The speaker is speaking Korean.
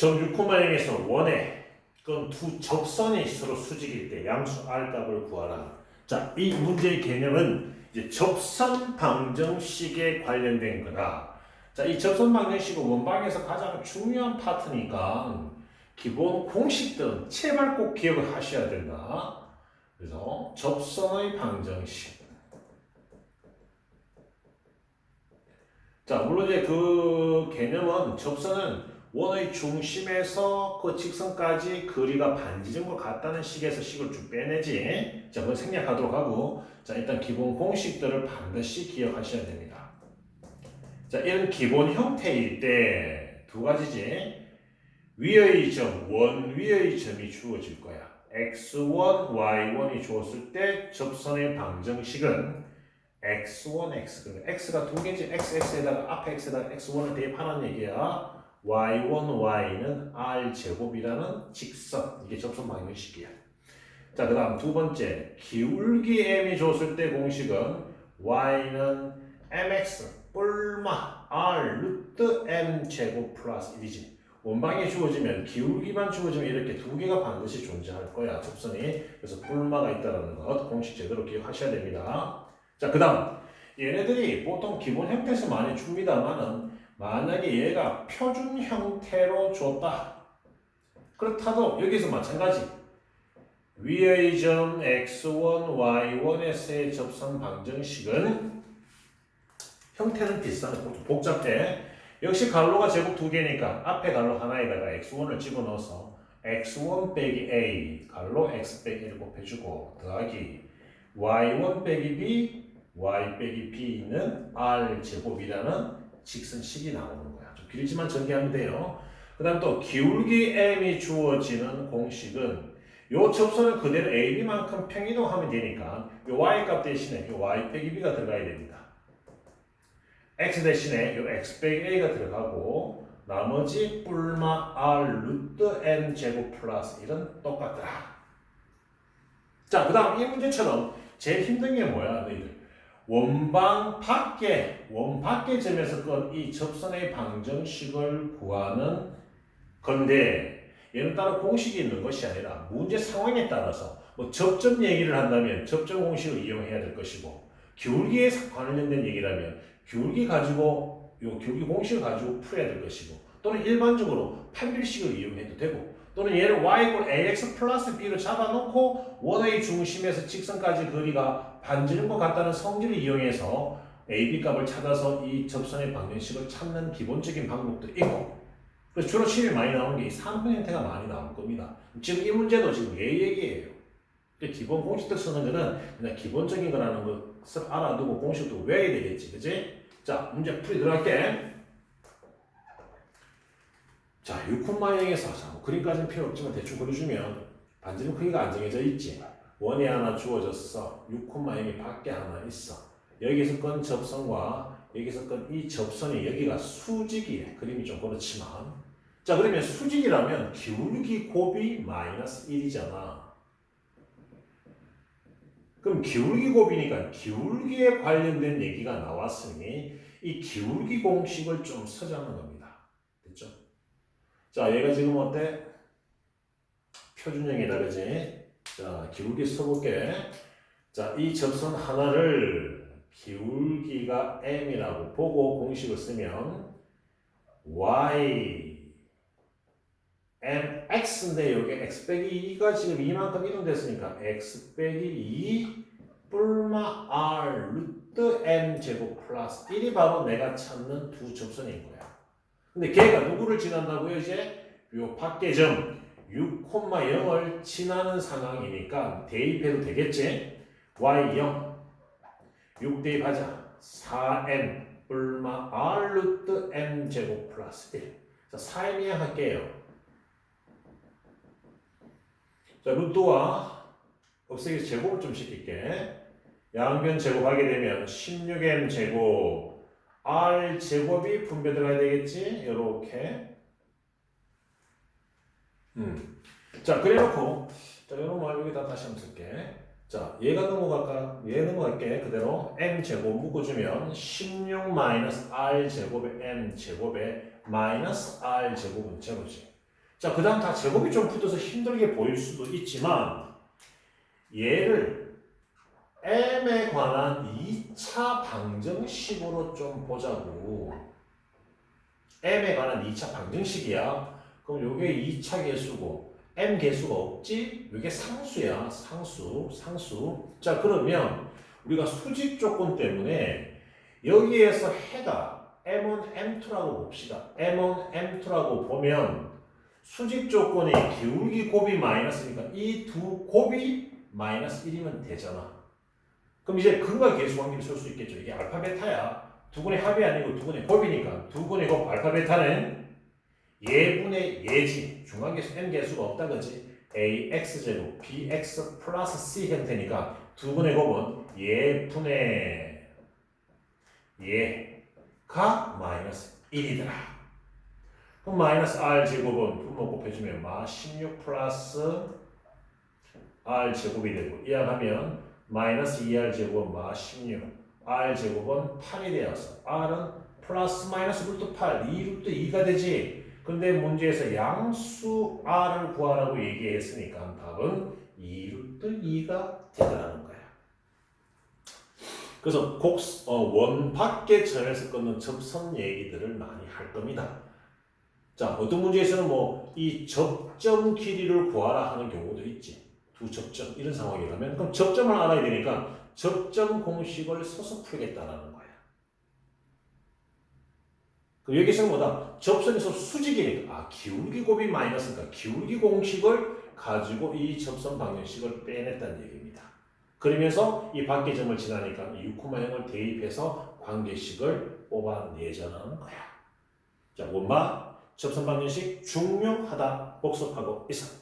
정 6코마형에서 원에 그건 두 접선이 서로 수직일 때 양수 R 값을 구하라. 자, 이 문제의 개념은 이제 접선 방정식에 관련된 거다. 자, 이 접선 방정식은 원방에서 가장 중요한 파트니까 기본 공식들은 제발 꼭 기억을 하셔야 된다. 그래서 접선의 방정식. 자, 물론 이제 그 개념은 접선은 원의 중심에서 그 직선까지 거리가 반지른 것 같다는 식에서 식을 쭉 빼내지. 자, 그건 생략하도록 하고, 자, 일단 기본 공식들을 반드시 기억하셔야 됩니다. 자, 이런 기본 형태일 때 두 가지지. 위의 점, 원 위의 점이 주어질 거야. x1, y1이 주었을 때 접선의 방정식은 x1, x. 그러니까 x가 두 개지. x, x에다가 앞에 x에다가 x1을 대입하는 얘기야. Y1, y는 r 제곱이라는 직선. 이게 접선 방정식이야. 자, 그 다음 두 번째. 기울기 m이 줬을 때 공식은 y는 mx 뿔마 r 루트 m 제곱 플러스 1이지. 원방에 주어지면 기울기만 주어지면 이렇게 두 개가 반드시 존재할 거야 접선이 그래서 뿔마가 있다는 것 공식 제대로 기억하셔야 됩니다 자 그다음 얘네들이 보통 기본 형태에서 많이 줍니다만은 만약에 얘가 표준 형태로 줬다. 그렇다도 여기서 마찬가지. 위의 점 x1, y1에서의 접선 방정식은 형태는 비슷한 복잡해. 역시 갈로가 제곱 두 개니까 앞에 갈로 하나에다가 x1을 집어넣어서 x1 빼기 a 갈로 x 빼기 1 곱해주고 더하기 y1 빼기 b y 빼기 b는 r 제곱이라는 직선식이 나오는 거야. 좀 길지만 전개하면 돼요. 그 다음 또 기울기 m이 주어지는 공식은 요 접선을 그대로 ab만큼 평이동하면 되니까 요 y 값 대신에 요 y 빼기 b가 들어가야 됩니다. x 대신에 요 x 빼기 a가 들어가고 나머지 뿔마 r 루트 n 제곱 플러스 1은 똑같더라. 자, 그 다음 이 문제처럼 제일 힘든 게 뭐야, 너희들? 원방 밖에, 원 밖의 점에서 건이 접선의 방정식을 구하는 건데 얘는 따로 공식이 있는 것이 아니라 문제 상황에 따라서 뭐 접점 얘기를 한다면 접점 공식을 이용해야 될 것이고 기울기에 관련된 얘기라면 기울기 가지고 요 기울기 공식을 가지고 풀어야 될 것이고 또는 일반적으로 판별식을 이용해도 되고 또는 얘를 y 이꼴 ax 플러스 b로 잡아놓고 원의 중심에서 직선까지 거리가 반지름 것 같다는 성질을 이용해서 ab 값을 찾아서 이 접선의 방정식을 찾는 기본적인 방법도 있고 그래서 주로 시험에 많이 나오는 게이 3분 형태가 많이 나올 겁니다. 지금 이 문제도 지금 얘 얘기예요. 그 기본 공식들 쓰는 거는 그냥 기본적인 거라는 것을 알아두고 공식도 외워야 되겠지, 그지? 자, 문제 풀이 들어갈게. 자, 6콤마형에서 그림까지는 필요 없지만 대충 그려주면 반지름 크기가 안 정해져 있지. 원이 하나 주어졌어. 6콤마형이 밖에 하나 있어. 여기서 건 접선과 여기서 건 이 접선이 여기가 수직이에 그림이 좀 그렇지만 자 그러면 수직이라면 기울기 곱이 마이너스 1이잖아. 그럼 기울기 곱이니까 기울기에 관련된 얘기가 나왔으니 이 기울기 공식을 좀 쓰자는 겁니다. 자, 얘가 지금 어때? 표준형이다, 그지? 자, 기울기 써볼게. 자, 이 접선 하나를 기울기가 m이라고 보고 공식을 쓰면 y m x인데 여기 x 빼기 2가 지금 이만큼 이동됐으니까 x 빼기 2 뿔마 r 루트 m 제곱 플러스 1이 바로 내가 찾는 두 접선인 거야. 근데 걔가 누구를 지난다고요 이제? 요 밖의 점 6,0을 지나는 상황이니까 대입해도 되겠지? y 0 6 대입하자 4m 뿔마 r 루트 m 제곱 플러스 1 자, 4m 이해할게요. 자, 루트와 없애기 제곱을 좀 시킬게. 양변 제곱하게 되면 16m 제곱 r 제곱이 분배 들어가야 되겠지? 요렇게. 음. 자, 그래놓고 자, 요런 말 여기다 다시 한번 쓸게. 자, 얘가 넘어갈까? 얘 넘어갈게. 그대로 m 제곱 묶어주면 16 마이너스 r 제곱에 m 제곱에 마이너스 r 제곱은 제로지. 자, 그 다음 다 제곱이 좀 붙어서 힘들게 보일 수도 있지만 얘를 m에 관한 2차 방정식으로 좀 보자고. m에 관한 2차 방정식이야. 그럼 요게 2차 개수고 m 개수가 없지? 요게 상수야. 상수, 상수. 자, 그러면 우리가 수직 조건 때문에 여기에서 해가 m1, m2라고 봅시다. m1, m2라고 보면 수직 조건이 기울기 곱이 마이너스니까 이 두 곱이 마이너스 1이면 되잖아. 그럼 이제 근과 계수 관계를 쓸 수 있겠죠. 이게 알파 베타야. 두 분의 합이 아니고 두 분의 곱이니까 두 분의 곱 알파 베타는 예분의 예지 중앙계수 n 개수가 없다 그지 ax 제곱 bx 플러스 c 형태니까 두 분의 곱은 예분의 예가 마이너스 1이더라. 그럼 마이너스 r 제곱은 분모 곱해주면 마16 플러스 r 제곱이 되고 이항하면 마이너스 2r 제곱은 마 16 r 제곱은 8이 되어서 r은 플러스 마이너스 루트 8 2 루트 2가 되지. 근데 문제에서 양수 r을 구하라고 얘기했으니까 답은 2 루트 2가 되더라는 거야. 그래서 곡, 어, 원 밖의 점에서 끊는 접선 얘기들을 많이 할 겁니다. 자 어떤 문제에서는 뭐 이 접점 길이를 구하라 하는 경우도 있지 두 접점 이런 상황이라면 그럼 접점을 알아야 되니까 접점 공식을 써서 풀겠다라는 거야. 그 여기서는 뭐다? 접선에서 수직이니까 아 기울기 곱이 마이너스니까 기울기 공식을 가지고 이 접선 방정식을 빼냈다는 얘기입니다. 그러면서 이 밖의 점을 지나니까 유쿠마형을 대입해서 관계식을 뽑아내자는 거야. 자, 원마 접선 방정식 중요하다 복습하고 있어.